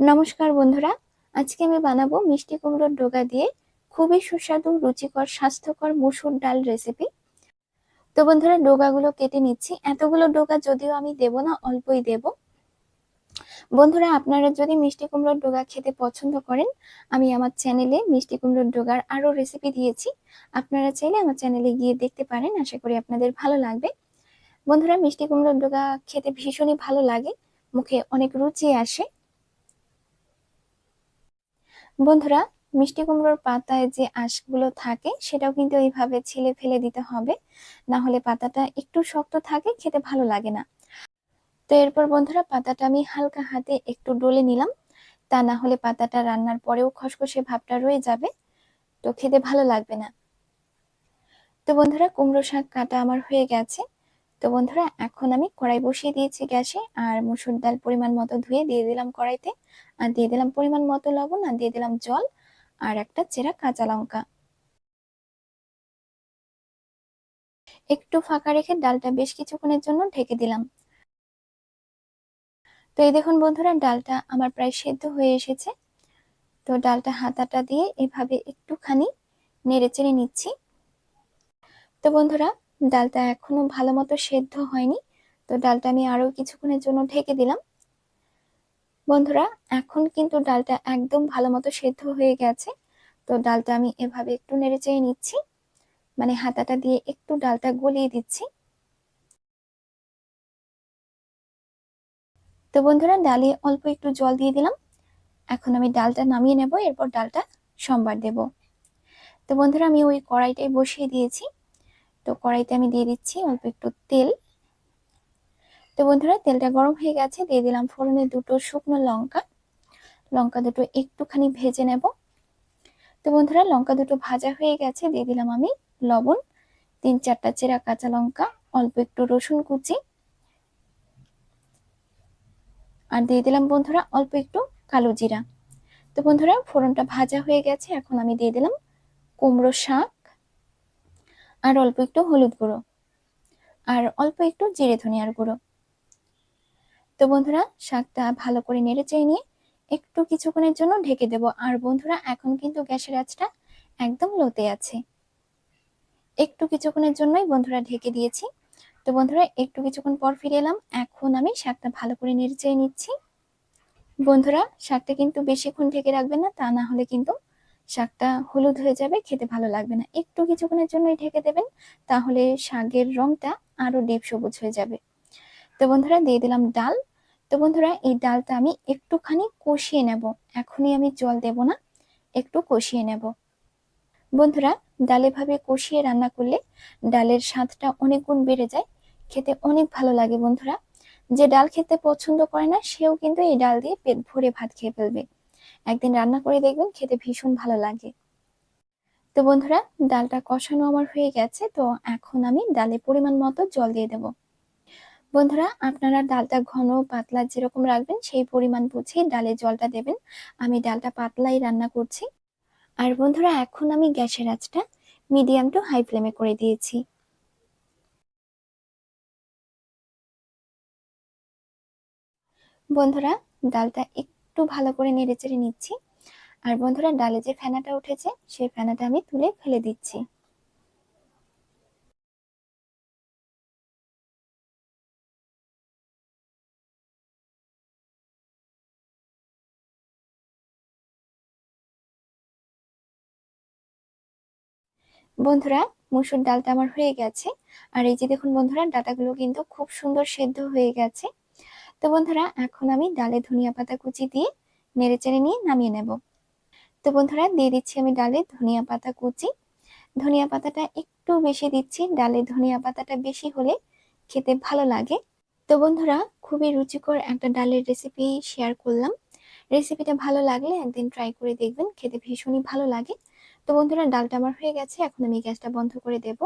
নমস্কার বন্ধুরা, আজকে আমি বানাবো মিষ্টি কুমড়োর ডোগা দিয়ে খুবই সুস্বাদু, রুচিকর, স্বাস্থ্যকর মুসুর ডাল রেসিপি তো বন্ধুরা, ডোগাগুলো কেটে নিচ্ছি। এতগুলো ডোগা যদিও আমি দেব না, অল্পই দেব। বন্ধুরা, আপনারা যদি মিষ্টি কুমড়োর ডোগা খেতে পছন্দ করেন, আমি আমার চ্যানেলে মিষ্টি কুমড়োর ডোগার আরও রেসিপি দিয়েছি। আপনারা চাইলে আমার চ্যানেলে গিয়ে দেখতে পারেন, আশা করি আপনাদের ভালো লাগবে। বন্ধুরা, মিষ্টি কুমড়োর ডোগা খেতে ভীষণই ভালো লাগে, মুখে অনেক রুচি আসে। বন্ধুরা, মিষ্টি কুমড়োর পাতায় যে আঁশগুলো থাকে, সেটাও কিন্তু এইভাবে ছিলে ফেলে দিতে হবে। না হলে পাতাটা একটু শক্ত থাকে, খেতে ভালো লাগে না। তো এরপর বন্ধুরা, পাতাটা আমি হালকা হাতে একটু ডলে নিলাম। তা না হলে পাতাটা রান্নার পরেও খসখসে ভাবটা রয়ে যাবে, তো খেতে ভালো লাগবে না। তো বন্ধুরা, কুমড়ো শাক কাটা আমার হয়ে গেছে। তো বন্ধুরা, এখন আমি কড়াই বসিয়ে দিয়েছি গ্যাসে, আর মুসুর ডাল পরিমাণ মতো ধুয়ে দিয়ে দিলাম কড়াইতে। আর দিয়ে দিলাম পরিমাণ মতো লবণ আর দিয়ে দিলাম জল আর একটা চেরা কাঁচা লঙ্কা। একটু ফাঁকা রেখে ডালটা বেশ কিছুক্ষণের জন্য ঢেকে দিলাম। তো এই দেখুন বন্ধুরা, ডালটা আমার প্রায় সেদ্ধ হয়ে এসেছে। তো ডালটা হাতাটা দিয়ে এভাবে একটুখানি নেড়ে চেড়ে নিচ্ছি। তো বন্ধুরা ডালটা এখনও ভালো মতো সেদ্ধ হয়নি, তো ডালটা আমি আরও কিছুক্ষণের জন্য ঢেকে দিলাম। বন্ধুরা, এখন কিন্তু ডালটা একদম ভালো মতো সেদ্ধ হয়ে গেছে, তো ডালটা আমি এভাবে একটু নেড়ে চেয়ে নিচ্ছি মানে হাতাটা দিয়ে একটু ডালটা গলিয়ে দিচ্ছি। তো বন্ধুরা, ডালে অল্প একটু জল দিয়ে দিলাম, এখন আমি ডালটা নামিয়ে নেব, এরপর ডালটা সম্বার দেব। তো বন্ধুরা, আমি ওই কড়াইটাই বসিয়ে দিয়েছি তো কড়াইতে আমি দিয়ে দিচ্ছি অল্প একটু তেল। তো বন্ধুরা, তেলটা গরম হয়ে গেছে, দিয়ে দিলাম ফোড়নে দুটো শুকনো লঙ্কা। লঙ্কা দুটো একটুখানি ভেজে নেব। তো বন্ধুরা, লঙ্কা দুটো ভাজা হয়ে গেছে, দিয়ে দিলাম আমি লবণ, তিন চারটা চেরা কাঁচা লঙ্কা, অল্প একটু রসুন কুচি। আর দিয়ে দিলাম বন্ধুরা, অল্প একটু কালো জিরা। তো বন্ধুরা, ফোড়নটা ভাজা হয়ে গেছে, এখন আমি দিয়ে দিলাম কুমড়ো শাক। আর অল্প একটু হলুদ গুঁড়ো। আর অল্প একটু জিরে ধনিয়ার গুঁড়ো। তো বন্ধুরা, শাকটা ভালো করে নেড়ে চেয়ে নিয়ে একটু কিছুক্ষণের জন্য ঢেকে দেব। আর বন্ধুরা, এখন কিন্তু গ্যাসের আঁচটা একদম লোতে আছে। একটু কিছুক্ষণের জন্যই বন্ধুরা ঢেকে দিয়েছি। তো বন্ধুরা, একটু কিছুক্ষণ পর ফিরে এলাম। এখন আমি শাকটা ভালো করে নেড়ে চেয়ে নিচ্ছি। বন্ধুরা, শাকটা কিন্তু বেশিক্ষণ ঢেকে রাখবেন না, তা না হলে কিন্তু শাকটা হলুদ হয়ে যাবে, খেতে ভালো লাগবে না। একটু কিছুক্ষণের জন্যই ঢেকে দেবেন, তাহলে শাকের রংটা আরও ডিপ সবুজ হয়ে যাবে। তো বন্ধুরা, দিয়ে দিলাম ডাল। তো বন্ধুরা, এই ডালটা আমি একটুখানি কষিয়ে নেব। এখনই আমি জল দেব না, একটু কষিয়ে নেব। বন্ধুরা, ডাল এভাবে কষিয়ে রান্না করলে ডালের স্বাদটা অনেক গুণ বেড়ে যায়। খেতে অনেক ভালো লাগে বন্ধুরা। যে ডাল খেতে পছন্দ করে না, সেও কিন্তু এই ডাল দিয়ে পেট ভরে ভাত খেয়ে ফেলবে। একদিন রান্না করে দেখবেন খেতে ভীষণ ভালো লাগে। তো বন্ধুরা, ডালটা কষানো আমার হয়ে গেছে, তো এখন আমি ডালে পরিমাণ মতো জল দিয়ে দেব। বন্ধুরা, আপনারা ডালটা ঘন, পাতলা যেরকম রাখবেন, সেই পরিমাণ বুঝেই ডালে জলটা দেবেন। আমি ডালটা পাতলাই রান্না করছি। আর বন্ধুরা, এখন আমি গ্যাসের আঁচটা মিডিয়াম টু হাই ফ্লেমে করে দিয়েছি। বন্ধুরা, ডালটা একটু ভালো করে নেড়ে চেড়ে নিচ্ছি। আর বন্ধুরা, ডালে যে ফেনাটা উঠেছে, সেই ফেনাটা আমি তুলে ফেলে দিচ্ছি। বন্ধুরা, মুসুর ডালটা আমার হয়ে গেছে। আর এই যে দেখুন বন্ধুরা, ডাটাগুলো কিন্তু খুব সুন্দর সেদ্ধ হয়ে গেছে। তো বন্ধুরা, এখন আমি ডালে ধনিয়া পাতা কুচি দিয়ে নেড়ে চেড়ে নিয়ে নামিয়ে নেব। তো বন্ধুরা, দিয়ে দিচ্ছি আমি ডালে ধনিয়া পাতা কুচি। ধনিয়া পাতাটা একটু বেশি দিচ্ছি, ডালে ধনিয়া পাতাটা বেশি হলে খেতে ভালো লাগে। তো বন্ধুরা, খুবই রুচিকর একটা ডালের রেসিপি শেয়ার করলাম। রেসিপিটা ভালো লাগলে একদিন ট্রাই করে দেখবেন, খেতে ভীষণই ভালো লাগে। তো বন্ধুরা, ডালটা আমার হয়ে গেছে, এখন আমি গ্যাসটা বন্ধ করে দেবো।